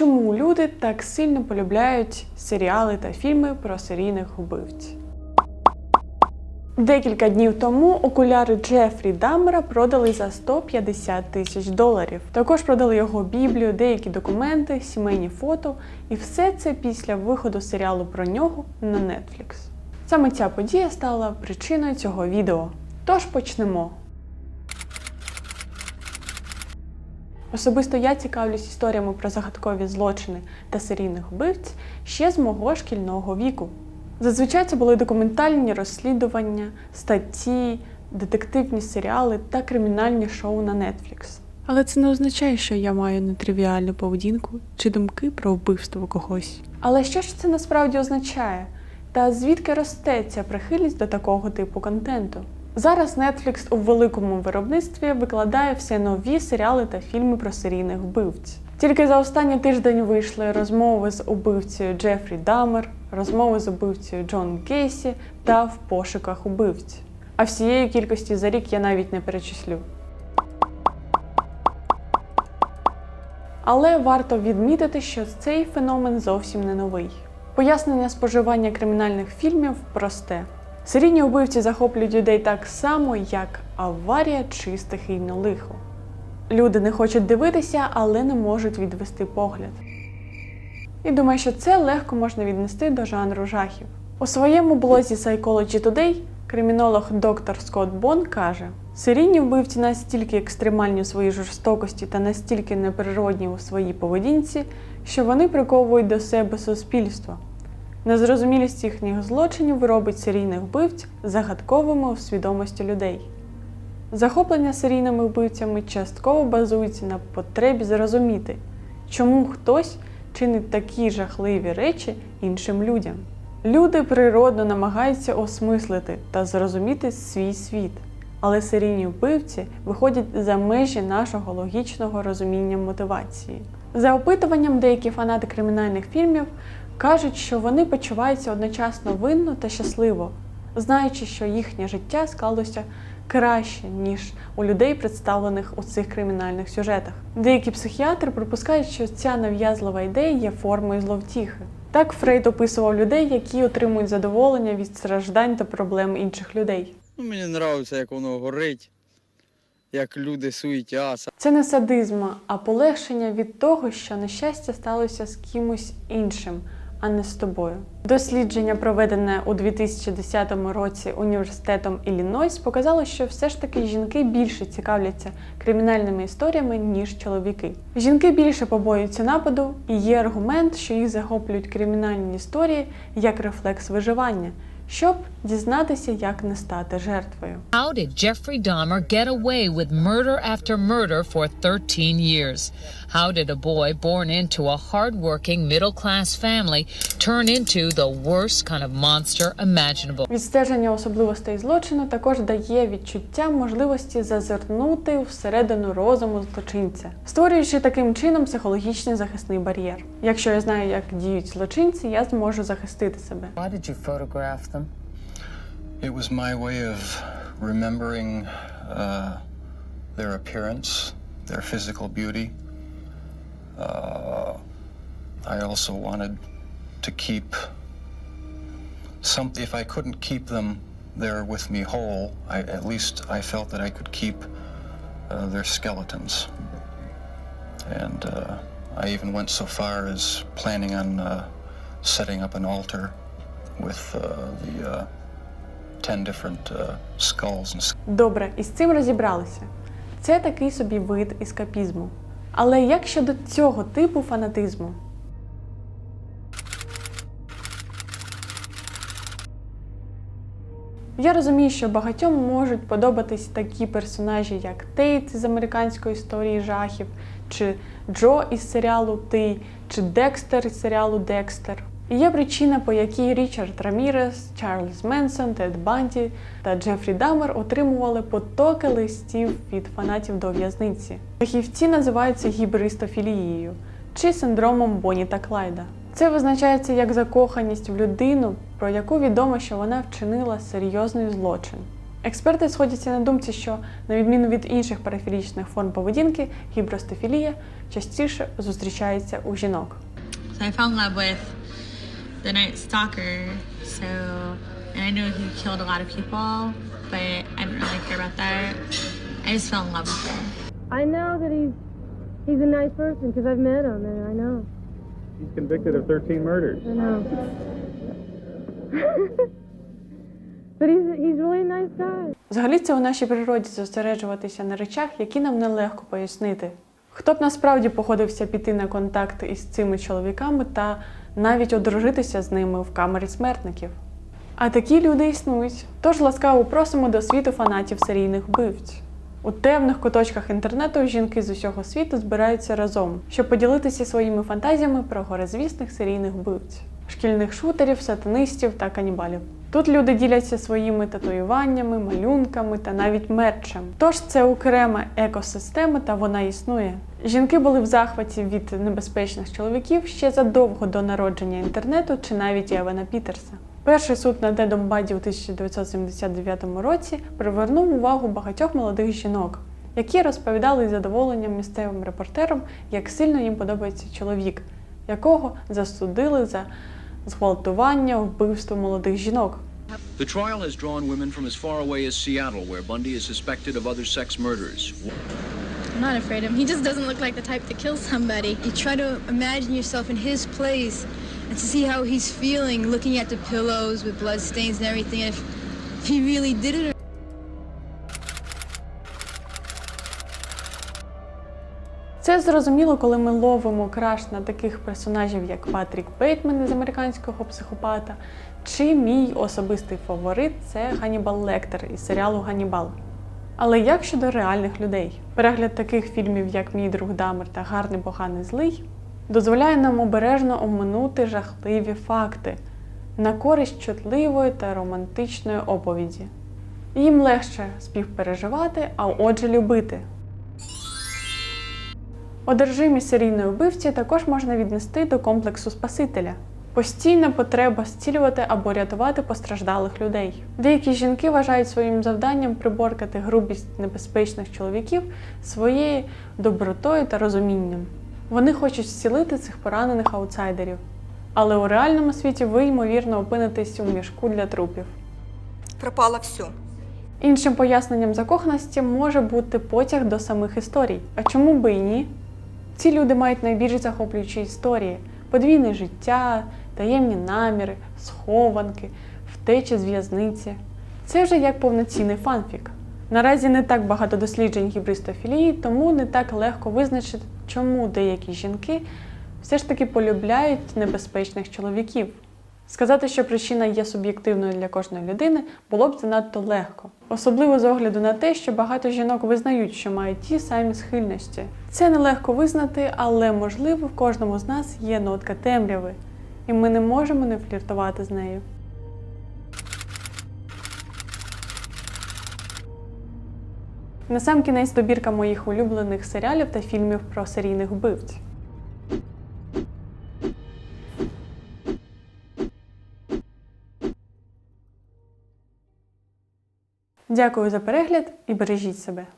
чому люди так сильно полюбляють серіали та фільми про серійних вбивць? Декілька днів тому окуляри Джефрі Даммера продали за 150 тисяч доларів. Також продали його біблію, деякі документи, сімейні фото, і все це після виходу серіалу про нього на Netflix. Саме ця подія стала причиною цього відео. Тож почнемо. Особисто я цікавлюсь історіями про загадкові злочини та серійних вбивць ще з мого шкільного віку. Зазвичай це були документальні розслідування, статті, детективні серіали та кримінальні шоу на Netflix. Але це не означає, що я маю нетривіальну поведінку чи думки про вбивство когось. Але що ж це насправді означає? Та звідки росте ця прихильність до такого типу контенту? Зараз Netflix у великому виробництві викладає все нові серіали та фільми про серійних вбивць. Тільки за останній тиждень вийшли розмови з убивцею Джефрі Дамер, розмови з убивцею Джон Гейсі та в пошуках убивць. А всієї кількості за рік я навіть не перечислю. Але варто відмітити, що цей феномен зовсім не новий. Пояснення споживання кримінальних фільмів просте. Серійні убивці захоплюють людей так само, як аварія чи стихійне лихо. Люди не хочуть дивитися, але не можуть відвести погляд. І думаю, що це легко можна віднести до жанру жахів. У своєму блозі Psychology Today кримінолог доктор Скотт Бон каже: серійні вбивці настільки екстремальні у своїй жорстокості та настільки неприродні у своїй поведінці, що вони приковують до себе суспільство. Незрозумілість їхніх злочинів робить серійних вбивць загадковими у свідомості людей. Захоплення серійними вбивцями частково базується на потребі зрозуміти, чому хтось чинить такі жахливі речі іншим людям. Люди природно намагаються осмислити та зрозуміти свій світ, але серійні вбивці виходять за межі нашого логічного розуміння мотивації. За опитуванням, деякі фанати кримінальних фільмів кажуть, що вони почуваються одночасно винно та щасливо, знаючи, що їхнє життя склалося краще, ніж у людей, представлених у цих кримінальних сюжетах. Деякі психіатри припускають, що ця нав'язлива ідея є формою зловтіхи. Так Фрейд описував людей, які отримують задоволення від страждань та проблем інших людей. Ну, мені подобається, як воно горить, як люди суетяться. Це не садизм, а полегшення від того, що нещастя сталося з кимось іншим, а не з тобою. Дослідження, проведене у 2010 році університетом Іллінойс, показало, що все ж таки жінки більше цікавляться кримінальними історіями, ніж чоловіки. Жінки більше побоюються нападу, і є аргумент, що їх захоплюють кримінальні історії як рефлекс виживання, щоб дізнатися, як не стати жертвою. How did Jeffrey Dahmer get away with murder after murder for 13 years? How did a boy born into a hardworking middle class family turn into the worst kind of monster imaginable? Відстеження особливостей злочину також дає відчуття можливості зазирнути всередину розуму злочинця, створюючи таким чином психологічний захисний бар'єр. Якщо я знаю, як діють злочинці, я зможу захистити себе. Why did you photograph them? It was my way of remembering uh, their appearance, their physical beauty. Uh, I also wanted to keep some. If I couldn't keep them there with me whole, I, at least I felt that I could keep uh, their skeletons. And uh, I even went so far as planning on uh, setting up an altar with uh, the uh, ten different uh, skulls and Добре, із цим розібралися. Це такий собі вид ескапізму. Але як щодо цього типу фанатизму? Я розумію, що багатьом можуть подобатись такі персонажі, як Тейт з американської історії жахів, чи Джо із серіалу Ти, чи Декстер із серіалу Декстер. І є причина, по якій Річард Рамірес, Чарльз Менсон, Тед Банді та Джефрі Дамер отримували потоки листів від фанатів до в'язниці. Фахівці називаються гібристофілією чи синдромом Бонні та Клайда. Це визначається як закоханість в людину, про яку відомо, що вона вчинила серйозний злочин. Експерти сходяться на думці, що на відміну від інших парафілічних форм поведінки, гібростофілія частіше зустрічається у жінок. So I in love with the Night Stalker. So, and I knew he killed a lot of people, but I didn't really care about that. I just fell in love with him. I know that he's he's a nice person because I've met him and I know. He's convicted of 13 murders. I know. but he's he's really a nice guy. Взагалі це у нашій природі зосереджуватися на речах, які нам нелегко пояснити. Хто б насправді походився піти на контакт із цими чоловіками та навіть одружитися з ними в камері смертників? А такі люди існують. Тож ласкаво просимо до світу фанатів серійних вбивць. У темних куточках інтернету жінки з усього світу збираються разом, щоб поділитися своїми фантазіями про горизвісних серійних вбивць, шкільних шутерів, сатанистів та канібалів. Тут люди діляться своїми татуюваннями, малюнками та навіть мерчем. Тож це окрема екосистема та вона існує. Жінки були в захваті від небезпечних чоловіків ще задовго до народження інтернету чи навіть Евана Пітерса. Перший суд над Дедом Баді у 1979 році привернув увагу багатьох молодих жінок, які розповідали із задоволенням місцевим репортерам, як сильно їм подобається чоловік, якого засудили за зґвалтування, вбивство молодих жінок. The trial has drawn women from as far away as Seattle, where Bundy is suspected of other sex murders. I'm not afraid of him. He just doesn't look like the type to kill somebody. You try to imagine yourself in his place and to see how he's feeling looking at the pillows with blood stains and everything. If, if he really did it Це зрозуміло, коли ми ловимо краш на таких персонажів, як Патрік Бейтман із американського психопата, чи мій особистий фаворит це Ганнібал Лектор із серіалу Ганнібал. Але як щодо реальних людей? Перегляд таких фільмів, як Мій друг Дамер та Гарний поганий злий, дозволяє нам обережно оминути жахливі факти на користь чутливої та романтичної оповіді. Їм легше співпереживати, а отже любити. Одержимість серійної вбивці також можна віднести до комплексу Спасителя. Постійна потреба зцілювати або рятувати постраждалих людей. Деякі жінки вважають своїм завданням приборкати грубість небезпечних чоловіків своєю добротою та розумінням. Вони хочуть зцілити цих поранених аутсайдерів. Але у реальному світі ви, ймовірно, опинитесь у мішку для трупів. пропало все. Іншим поясненням закоханості може бути потяг до самих історій. А чому би і ні? Ці люди мають найбільш захоплюючі історії: подвійне життя, таємні наміри, схованки, втечі з в'язниці. Це вже як повноцінний фанфік. Наразі не так багато досліджень гібристофілії, тому не так легко визначити, чому деякі жінки все ж таки полюбляють небезпечних чоловіків. Сказати, що причина є суб'єктивною для кожної людини, було б занадто легко, особливо з огляду на те, що багато жінок визнають, що мають ті самі схильності. Це нелегко визнати, але можливо в кожному з нас є нотка темряви, і ми не можемо не фліртувати з нею. Насамкінець добірка моїх улюблених серіалів та фільмів про серійних вбивць. Дякую за перегляд і бережіть себе.